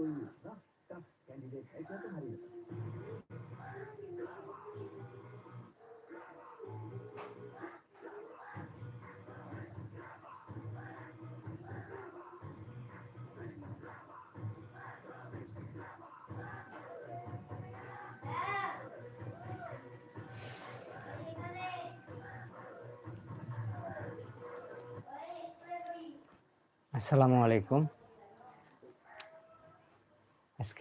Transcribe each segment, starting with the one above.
कोई ना tough candidate है क्या तुम्हारे लिए আসসালামু আলাইকুম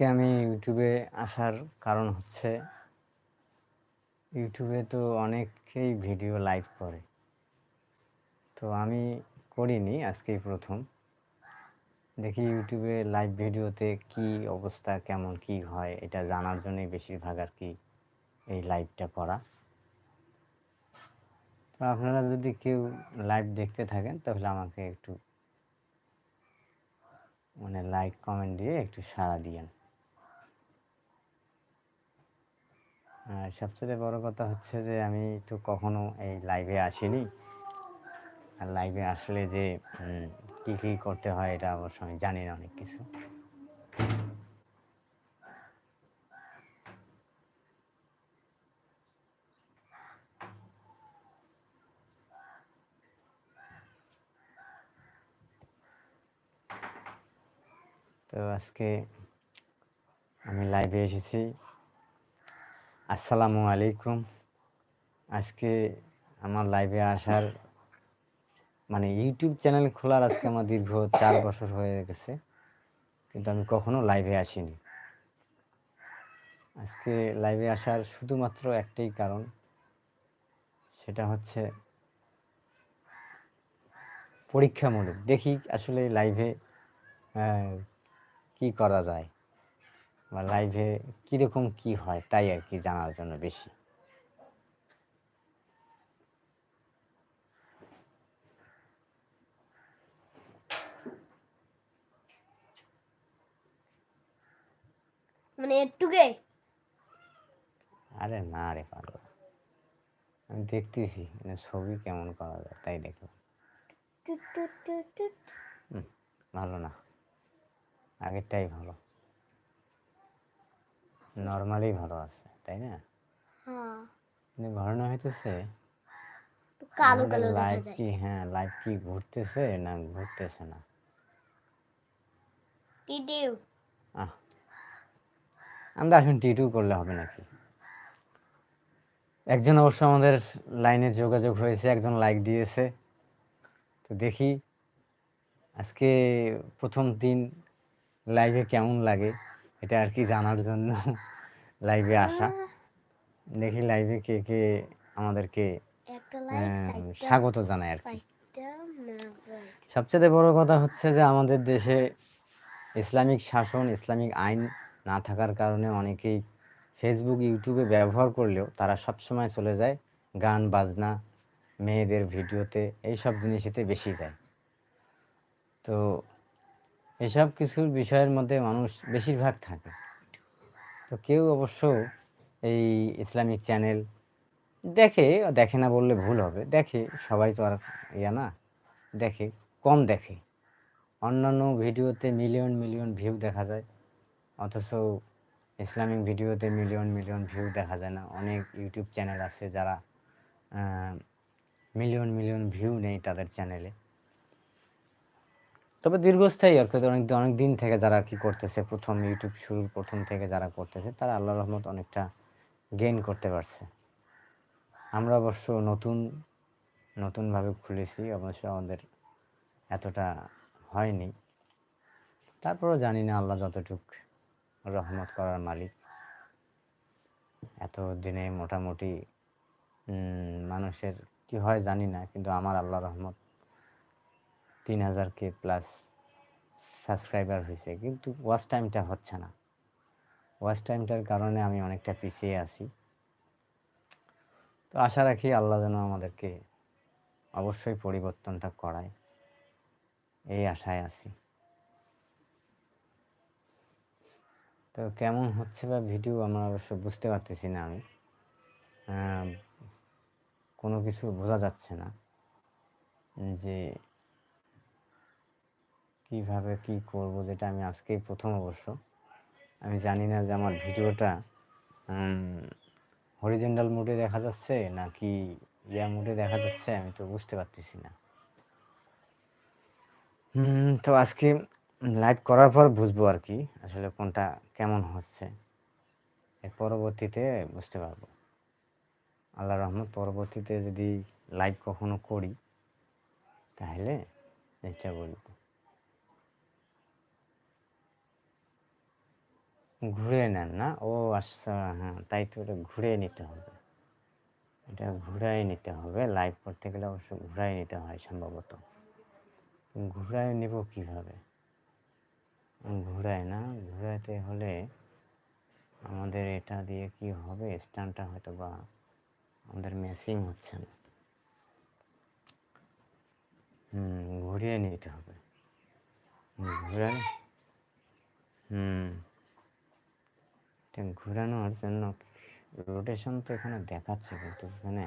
আজকে আমি ইউটিউবে আসার কারণ হচ্ছে ইউটিউবে তো অনেকেই ভিডিও লাইভ করে। তো আমি করিনি আজকেই প্রথম। দেখি ইউটিউবে লাইভ ভিডিওতে কি অবস্থা, কেমন কি হয়, এটা জানার জন্যই বেশিরভাগ আর কি এই লাইভটা করা। তো আপনারা যদি কেউ লাইভ দেখতে থাকেন, তাহলে আমাকে একটু মানে লাইক কমেন্ট দিয়ে একটু সাড়া দিয়েন। আর সবচেয়ে বড় কথা হচ্ছে যে, আমি তো কখনো এই লাইভে আসিনি। আর লাইভে আসলে যে কি কি করতে হয় এটা অবশ্য আমি জানি না অনেক কিছু। তো আজকে আমি লাইভে এসেছি। আসসালামু আলাইকুম। আজকে আমার লাইভে আসার মানে ইউটিউব চ্যানেল খোলার আজকে আমার দীর্ঘ চার বছর হয়ে গেছে, কিন্তু আমি কখনো লাইভে আসিনি। আজকে লাইভে আসার শুধুমাত্র একটাই কারণ, সেটা হচ্ছে পরীক্ষামূলক। দেখি আসলে লাইভে কি করা যায়। বা লাইভে কীরকম কি হয় তাই আর কি জানার জন্য বেশি। মানে একটুকে আরে না রে পাগল। আমি দেখতেছি মানে ছবি কেমন করা যায় তাই দেখলাম। ভালো না। আগেরটাই ভালো। নর্মালি ভালো আছে তাই না? হ্যাঁ। কিন্তু ঘটনা হইতেছে কালো কালো লাইভ কি হ্যাঁ লাইভ কি ঘুরতেছে না ঘুরতেছে না? টিডিউ আহ আমরা এখন টিটু করলে হবে নাকি? একজন অবশ্য আমাদের লাইনে যোগাযোগ হয়েছে একজন লাইক দিয়েছে। তো দেখি আজকে প্রথম দিন লাইভে কেমন লাগে? এটা আর কি জানার জন্য লাইভে আসা। দেখি লাইভে কে কে আমাদেরকে স্বাগত জানায় আর কি। সবচেয়ে বড় কথা হচ্ছে যে আমাদের দেশে ইসলামিক শাসন ইসলামিক আইন না থাকার কারণে অনেকেই ফেসবুক ইউটিউবে ব্যবহার করলেও তারা সবসময় চলে যায় গান বাজনা মেয়েদের ভিডিওতে এইসব জিনিসেতে বেশি যায়। তো এসব কিছুর বিষয়ের মধ্যে মানুষ বেশিরভাগ থাকে। তো কেউ অবশ্য এই ইসলামিক চ্যানেল দেখে দেখে না বললে ভুল হবে। দেখে, সবাই তো আর ইয়া না, দেখে, কম দেখে। অন্যান্য ভিডিওতে মিলিয়ন মিলিয়ন ভিউ দেখা যায়। অথচ ইসলামিক ভিডিওতে মিলিয়ন মিলিয়ন ভিউ দেখা যায় না। অনেক ইউটিউব চ্যানেল আছে যারা মিলিয়ন মিলিয়ন ভিউ নেই তাদের চ্যানেলে। তবে দীর্ঘস্থায়ী আর অনেক অনেক দিন থেকে যারা আর কি করতেছে, প্রথম ইউটিউব শুরুর প্রথম থেকে যারা করতেছে, তারা আল্লাহ রহমত অনেকটা গেইন করতে পারছে। আমরা অবশ্য নতুন, নতুনভাবে খুলেছি, অবশ্য আমাদের এতটা হয়নি। তারপরেও জানি না আল্লাহ যতটুক রহমত করার মালিক। এত দিনে মোটামুটি মানুষের কি হয় জানি না, কিন্তু আমার আল্লাহ রহমত তিন হাজার কে প্লাস সাবস্ক্রাইবার হয়েছে কিন্তু ওয়াচ টাইমটা হচ্ছে না। ওয়াচ টাইমটার কারণে আমি অনেকটা পিছিয়ে আছি। তো আশা রাখি আল্লাহ যেন আমাদেরকে অবশ্যই পরিবর্তনটা করায়। এই আশায় আছি। তো কেমন হচ্ছে বা ভিডিও আমরা অবশ্য বুঝতে পারতেছি না আমি। কোনো কিছু বোঝা যাচ্ছে না। যে কীভাবে কি করব, যেটা আমি আজকেই প্রথম অবশ্য। আমি জানি না যে আমার ভিডিওটা হরিজেন্টাল মোডে দেখা যাচ্ছে নাকি ইয়া মোডে দেখা যাচ্ছে, আমি তো বুঝতে পারতেছি না। তো আজকে লাইভ করার পর বুঝব আর কি, আসলে কোনটা কেমন হচ্ছে। এর পরবর্তীতে বুঝতে পারব। আল্লাহ রহমত, পরবর্তীতে যদি লাইভ কখনো করি, তাহলে এটা বলব ঘুরে নেন না। ও আচ্ছা হ্যাঁ তাই তো ওটা ঘুরে নিতে হবে। এটা ঘুরাই নিতে হবে। লাইভ করতে গেলে অবশ্য ঘুরাই নিতে হয় সম্ভবত। ঘুরায় নেব কীভাবে? ঘুরায় না ঘুরাতে হলে আমাদের এটা দিয়ে কি হবে? স্ট্যান্ডটা হয়তো বা আমাদের ম্যাচিং হচ্ছে না। হুম, ঘুরিয়ে নিতে হবে। ঘুরান হুম। ঘুরানোর জন্য রোটেশন তো এখানে দেখাচ্ছে কিন্তু এখানে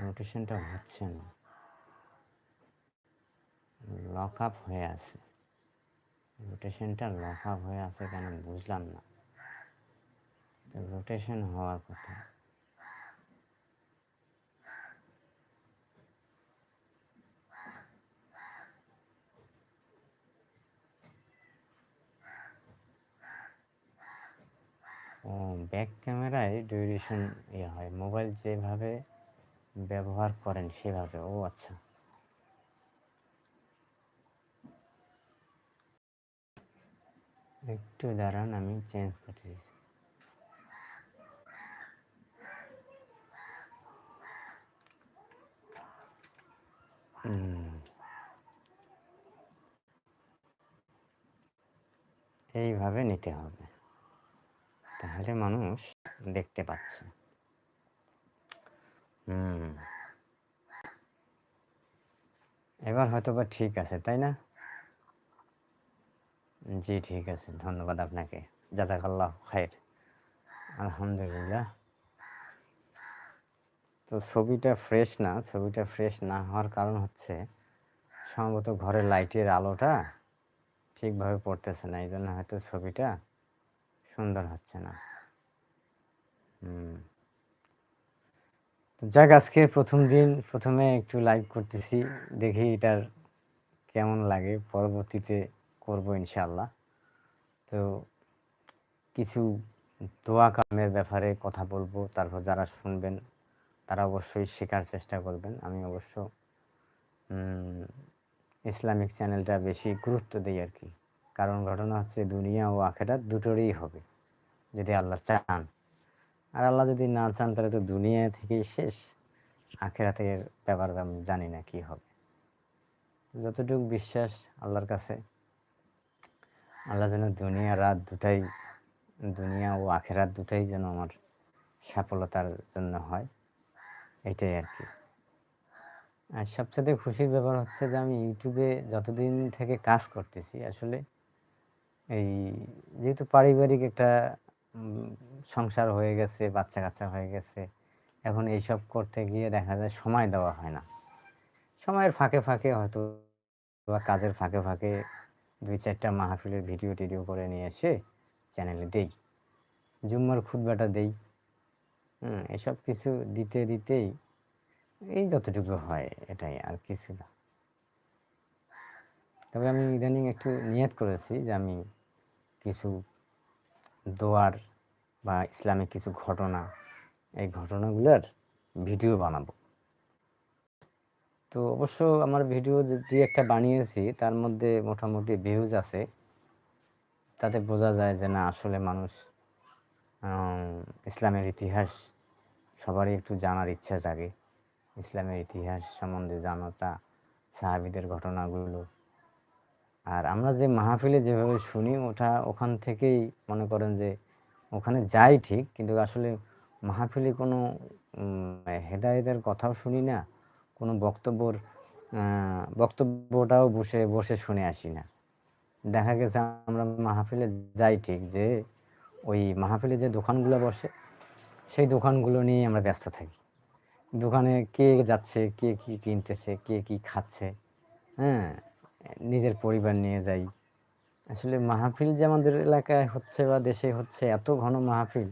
রোটেশনটা হচ্ছে না। লক আপ হয়ে আছে। রোটেশনটা লক আপ হয়ে আছে কেন বুঝলাম না। তো রোটেশন হওয়ার কথা ও ব্যাক ক্যামেরায় ডিউরেশন ইয়ে হয়। মোবাইল যেভাবে ব্যবহার করেন সেভাবে। ও আচ্ছা। একটু দাঁড়ান, আমি চেঞ্জ করতেছি। এইভাবে নিতে হবে। তাহলে মানুষ দেখতে পাচ্ছে। হুম। এবার হয়তো বা ঠিক আছে, তাই না? জি, ঠিক আছে। ধন্যবাদ আপনাকে। জাজাকাল্লাহ খায়ের আলহামদুলিল্লাহ। তো ছবিটা ফ্রেশ না, ছবিটা ফ্রেশ না হওয়ার কারণ হচ্ছে সম্ভবত ঘরের লাইটের আলোটা ঠিকভাবে পড়তেছে না। এই জন্য হয়তো ছবিটা সুন্দর হচ্ছে না। হুম। যাক, আজকে প্রথম দিন, প্রথমে একটু লাইভ করতেছি, দেখি এটার কেমন লাগে, পরবর্তীতে করব ইনশাল্লাহ তো কিছু দোয়া কামের ব্যাপারে কথা বলব, তারপর যারা শুনবেন, তারা অবশ্যই শেখার চেষ্টা করবেন, আমি অবশ্য ইসলামিক চ্যানেলটা বেশি গুরুত্ব দিই আর কি। কারণ ঘটনা হচ্ছে দুনিয়া ও আখেরাত দুটোরই হবে। যদি আল্লাহ চান। আর আল্লাহ যদি না চান, তাহলে তো দুনিয়া থেকেই শেষ। আখেরাতের ব্যাপার আমি জানি না কি হবে। যতটুকু বিশ্বাস আল্লাহর কাছে, আল্লাহ যেন দুনিয়া রাত দুটাই, দুনিয়া ও আখেরাত দুটাই যেন আমার সফলতার জন্য হয়, এটাই আর কি। আর সবচেয়ে খুশির ব্যাপার হচ্ছে যে আমি ইউটিউবে যতদিন থেকে কাজ করতেছি, আসলে এই যেহেতু পারিবারিক একটা সংসার হয়ে গেছে বাচ্চা কাচ্চা হয়ে গেছে। এখন এইসব করতে গিয়ে দেখা যায় সময় দেওয়া হয় না। সময়ের ফাঁকে ফাঁকে হয়তো বা কাজের ফাঁকে ফাঁকে দুই চারটা মাহফিলের ভিডিও টিডিও করে নিয়ে এসে চ্যানেলে দেই। জুম্মার খুদবাটা দেই। হুম, এসব কিছু দিতে দিতেই এই যতটুকু হয় এটাই আর কিছু না। তবে আমি ইদানিং একটু নিয়ত করেছি যে আমি কিছু দোয়ার বা ইসলামিক কিছু ঘটনা, এই ঘটনাগুলোর ভিডিও বানাবো। তো অবশ্য আমার ভিডিও যে একটা বানিয়েছি, তার মধ্যে মোটামুটি ভিউজ আছে। তাতে বোঝা যায় যে না, আসলে মানুষ ইসলামের ইতিহাস সবারই একটু জানার ইচ্ছা জাগে। ইসলামের ইতিহাস সম্বন্ধে জানাটা, সাহাবিদের ঘটনাগুলো আর আমরা যে মাহফিলে যেভাবে শুনি, ওটা ওখান থেকেই মনে করেন যে ওখানে যাই ঠিক, কিন্তু আসলে মাহফিলে কোনো হেদায়েতের কথাও শুনি না, কোনো বক্তব্যর বক্তব্যটাও বসে বসে শুনে আসি না। দেখা গেছে আমরা মাহফিলে যাই ঠিক যে ওই মাহফিলে যে দোকানগুলো বসে, সেই দোকানগুলো নিয়ে আমরা ব্যস্ত থাকি। দোকানে কে যাচ্ছে, কে কি কিনতেছে, কে কি খাচ্ছে হ্যাঁ? নিজের পরিবার নিয়ে যাই। আসলে মাহফিল যে আমাদের এলাকায় হচ্ছে বা দেশে হচ্ছে এত ঘন মাহফিল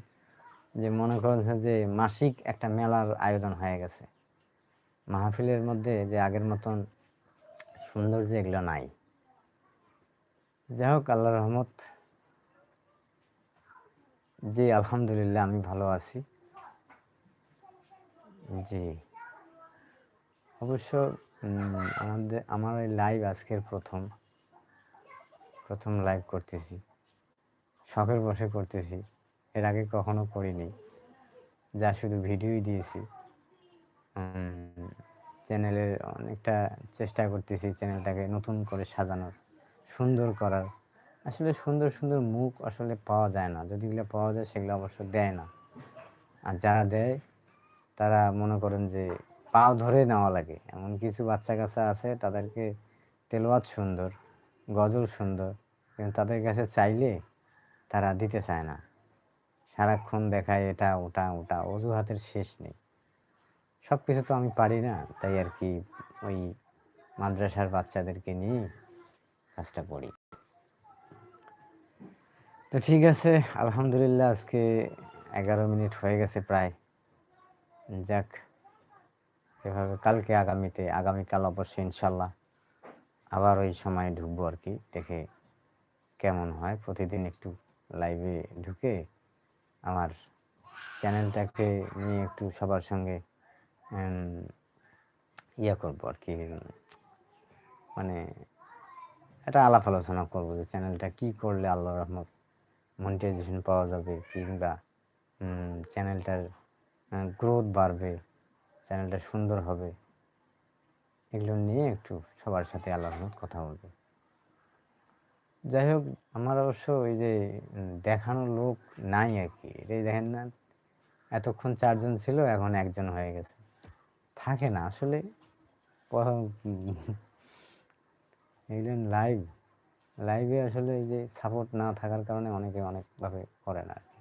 যে মনে করেছে যে মাসিক একটা মেলার আয়োজন হয়ে গেছে। মাহফিলের মধ্যে যে আগের মতন সৌন্দর্য এগুলো নাই। যাই হোক আল্লাহ রহমত, জি, আলহামদুলিল্লাহ আমি ভালো আছি। জি। অবশ্য আমাদের, আমার ওই লাইভ আজকের প্রথম। প্রথম লাইভ করতেছি। শখের বসে করতেছি। এর আগে কখনো করিনি। যা শুধু ভিডিওই দিয়েছি। চ্যানেলের অনেকটা চেষ্টা করতেছি চ্যানেলটাকে নতুন করে সাজানোর, সুন্দর করার। আসলে সুন্দর সুন্দর মুখ আসলে পাওয়া যায় না। যদি এগুলো পাওয়া যায়, সেগুলো অবশ্য দেয় না। আর যারা দেয়, তারা মনে করেন যে পাও ধরে নেওয়া লাগে। এমন কিছু বাচ্চা কাচ্চা আছে, তাদেরকে তেলোয়াত সুন্দর, গজল সুন্দর, কিন্তু তাদের কাছে চাইলে তারা দিতে চায় না। সারাক্ষণ দেখায় এটা, ওটা ওটা, অজুহাতের শেষ নেই। সব কিছু তো আমি পারি না, তাই আর কি ওই মাদ্রাসার বাচ্চাদেরকে নিয়ে কাজটা করি। তো ঠিক আছে, আলহামদুলিল্লাহ আজকে এগারো মিনিট হয়ে গেছে প্রায়। যাক এভাবে কালকে আগামীতে, আগামীকাল অবশ্যই ইনশাল্লাহ আবার ওই সময় ঢুকবো আর কি, দেখে কেমন হয়। প্রতিদিন একটু লাইভে ঢুকে আমার চ্যানেলটাকে নিয়ে একটু সবার সঙ্গে ইয়ে করব আর কি মানে এটা আলাপ আলোচনা করব যে চ্যানেলটা কি করলে আল্লাহ রহমত মনিটাইজেশন পাওয়া যাবে কিংবা চ্যানেলটার গ্রোথ বাড়বে। চ্যানেলটা সুন্দর হবে। এগুলো নিয়ে একটু সবার সাথে রহমত কথা বলব যাই হোক আমার অবশ্য ওই যে দেখানো লোক নাই আর কি এটাই দেখেন না, এতক্ষণ চারজন ছিল, এখন একজন হয়ে গেছে। থাকে না, আসলে এইলেন লাইভ লাইভে আসলে এই যে সাপোর্ট না থাকার কারণে অনেকে অনেকভাবে করে না আর কি।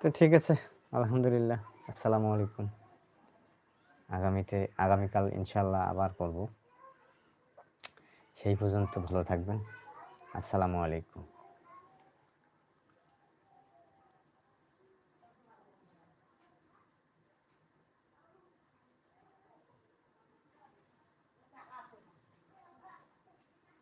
তো ঠিক আছে, আলহামদুলিল্লাহ, আসসালামু আলাইকুম। আগামীতে আগামীকাল ইনশাল্লাহ আবার করব। সেই পর্যন্ত ভালো থাকবেন। আসসালামু আলাইকুম।